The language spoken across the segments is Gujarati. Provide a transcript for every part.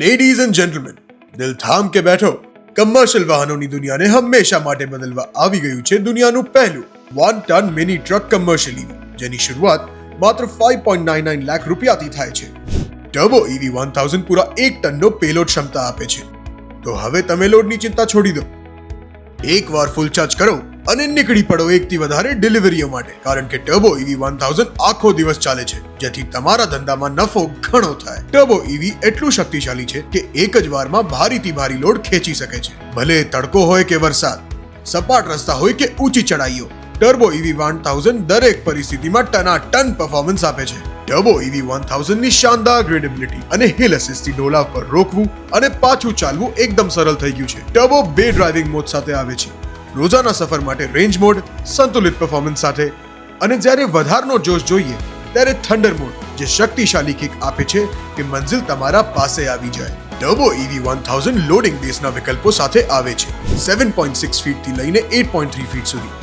લેડીઝ એન્ડ જેન્ટલમેન દિલ થામ કે બેઠો કમર્શિયલ વાહનોની દુનિયાને હંમેશા માટે બદલવા આવી ગયું છે દુનિયાનું પહેલું one ton mini truck commercial EV જેની શરૂઆત માત્ર 5.99 લાખ રૂપિયાથી થાય છે. ટર્બો ઈવી 1000 પૂરા એક ટનનો પેલોડ ક્ષમતા આપે છે. તો હવે તમે લોડની ચિંતા છોડી દો. એકવાર ફૂલ ચાર્જ કરો અને નીકળી પડો એકથી વધારે ડિલિવરીઓ માટે, કારણ કે ટર્બો ઈવી 1000 આખો દિવસ ચાલે છે. જેથી તમારા ધંધામાં નફો ઘણો થાય. ટર્બો ઈવી એટલું શક્તિશાળી છે કે એક જ વારમાં ભારીથી ભારી લોડ ખેંચી શકે છે. ભલે તડકો હોય કે વરસાદ, સપાટ રસ્તા હોય કે ઊંચી ચડાઈઓ ટર્બો ઈવી 1000 દરેક પરિસ્થિતિમાં ટના ટન પરફોર્મન્સ આપે છે. ટર્બો ઈવી 1000 ની શાનદાર ગ્રેડેબિલિટી અને હિલ અસિસ્ટથી ડોલા પર રોકવું અને પાછું ચાલવું એકદમ સરળ થઈ ગયું છે. ટર્બો બે ડ્રાઇવિંગ મોડ સાથે આવે છે. રોજાના સફર માટે રેન્જ મોડ સંતુલિત પરફોર્મન્સ સાથે. અને જ્યારે વધારનો જોશ જોઈએ ત્યારે થંડર મોડ જે શક્તિશાળી કિક આપે છે કે મંજિલ તમારા પાસે આવી જાય. ટર્બો ઈવી 1000 લોડિંગ બેસના વિકલ્પો સાથે આવે છે. 7.6 ફીટથી લઈને 8.3 ફીટ સુધી.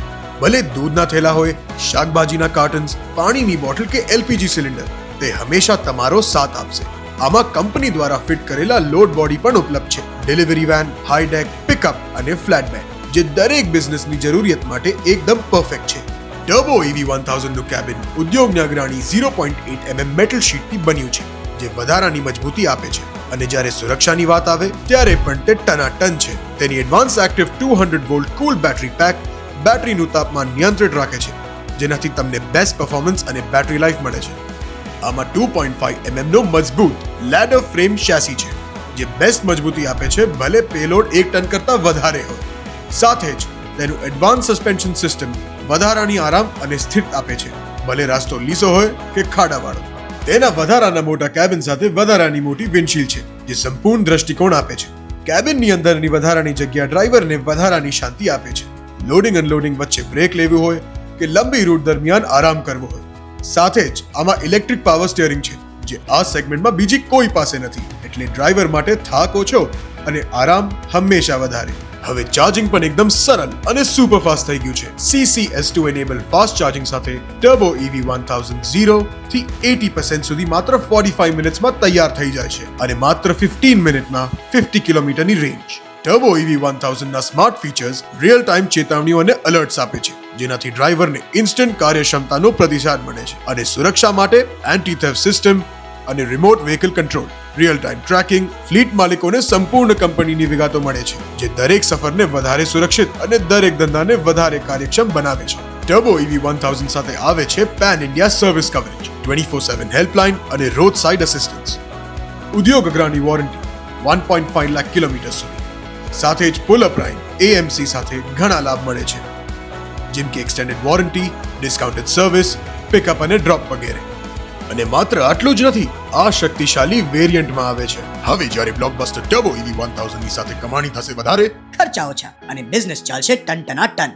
ભલે દૂધના થેલા હોય, શાકભાજીના કાર્ટન્સ પાણીની બોટલ કે એલપીજી સિલિન્ડર તે હંમેશા તમારો સાથ આપશે. આમાં કંપની દ્વારા ફિટ કરેલા લોડ બોડી પણ ઉપલબ્ધ છે. Delivery van high deck pickup અને ફ્લેટ બેક જે દરેક બિઝનેસની જરૂરિયાત માટે એકદમ પરફેક્ટ છે. ટર્બો ઈવી 1000 નું કેબિન ઉદ્યોગની અગ્રણી 0.8 mm મેટલ શીટથી બન્યું છે, જે વધારાની મજબૂતી આપે છે. અને જ્યારે સુરક્ષાની વાત આવે, ત્યારે પણ તે ટનાટન છે. તેની advance active 200 volt cool battery pack બેટરીનું તાપમાન નિયંત્રિત રાખે છે, જેનાથી તમને બેસ્ટ પરફોર્મન્સ અને બેટરી લાઈફ મળે છે. આમાં ટુ 2.5 એમએમ નો મજબૂત લેડર ફ્રેમ શેસી છે, જે બેસ્ટ મજબૂતી આપે છે, ભલે પેલોડ એક ટન કરતા વધારે હોય. સાથે જ તેનું એડવાન્સ સસ્પેન્શન સિસ્ટમ વધારાની આરામ અને સ્થિર આપે છે. ભલે રાસ્તો લીસો હોય કે ખાડાવાળો. તેના વધારાના મોટા કેબિન સાથે વધારાની મોટી વિન્ડશીલ છે, જે સંપૂર્ણ દ્રષ્ટિકોણ આપે છે. કેબિનની અંદરની વધારાની જગ્યા ડ્રાઈવરને વધારાની શાંતિ આપે છે. લોડિંગ અનલોડિંગ વચ્ચે બ્રેક લેવું હોય કે લંબી રૂટ દરમિયાન આરામ કરવો હોય. સાથે જ આમાં ઇલેક્ટ્રિક પાવર સ્ટીયરિંગ છે, જે આ સેગમેન્ટમાં બીજી કોઈ પાસે નથી. એટલે ડ્રાઈવર માટે થાક ઓછો અને આરામ હંમેશા વધારે. હવે ચાર્જિંગ પણ એકદમ સરળ અને સુપર ફાસ્ટ થઈ ગયું છે. CCS2 એનેબલ ફાસ્ટ ચાર્જિંગ સાથે ટર્બો EV 1000 0 થી 80% સુધી માત્ર 45 મિનિટ્સમાં તૈયાર થઈ જાય છે અને માત્ર 15 મિનિટમાં 50 કિલોમીટરની રેન્જ ટર્બો EV 1000 ના સ્માર્ટ ફીચર્સ રિયલ ટાઈમ ચેતવણીઓ અને અલર્ટ્સ આપે છે, જેનાથી ડ્રાઈવરને ઇન્સ્ટન્ટ કાર્યક્ષમતાનો પ્રતિસાદ મળે છે અને સુરક્ષા માટે એન્ટી થેફ સિસ્ટમ અને remote vehicle control real time tracking, fleet માલિકોને સંપૂર્ણ કંપનીની વિગતો મળે છે, જે દરેક સફરને વધારે સુરક્ષિત અને દરેક ધંધાને વધારે કાર્યક્ષમ બનાવે છે. ટર્બો EV 1000 સાથે આવે છે pan India service coverage 24/7 helpline અને રોડ સાઇડ અસિસ્ટન્સ ઉદ્યોગ અગ્રણી વોરંટી 1.5 લાખ કિલોમીટર સુધી. સાથે જ પુલ અપ રાઇન એએમસી સાથે ઘણા લાભ મળે છે. જેમ કે extended warranty discounted service pickup અને ડ્રોપ વગેરે. અને માત્ર આટલું જ નથી, આ શક્તિશાળી વેરિયન્ટમાં આવે છે. હવે જ્યારે બ્લોકબસ્ટર ટર્બો ઈવી 1000 ની સાથે કમાણી થશે વધારે ખર્ચા ઓછા અને બિઝનેસ ચાલશે ટન ટના ટન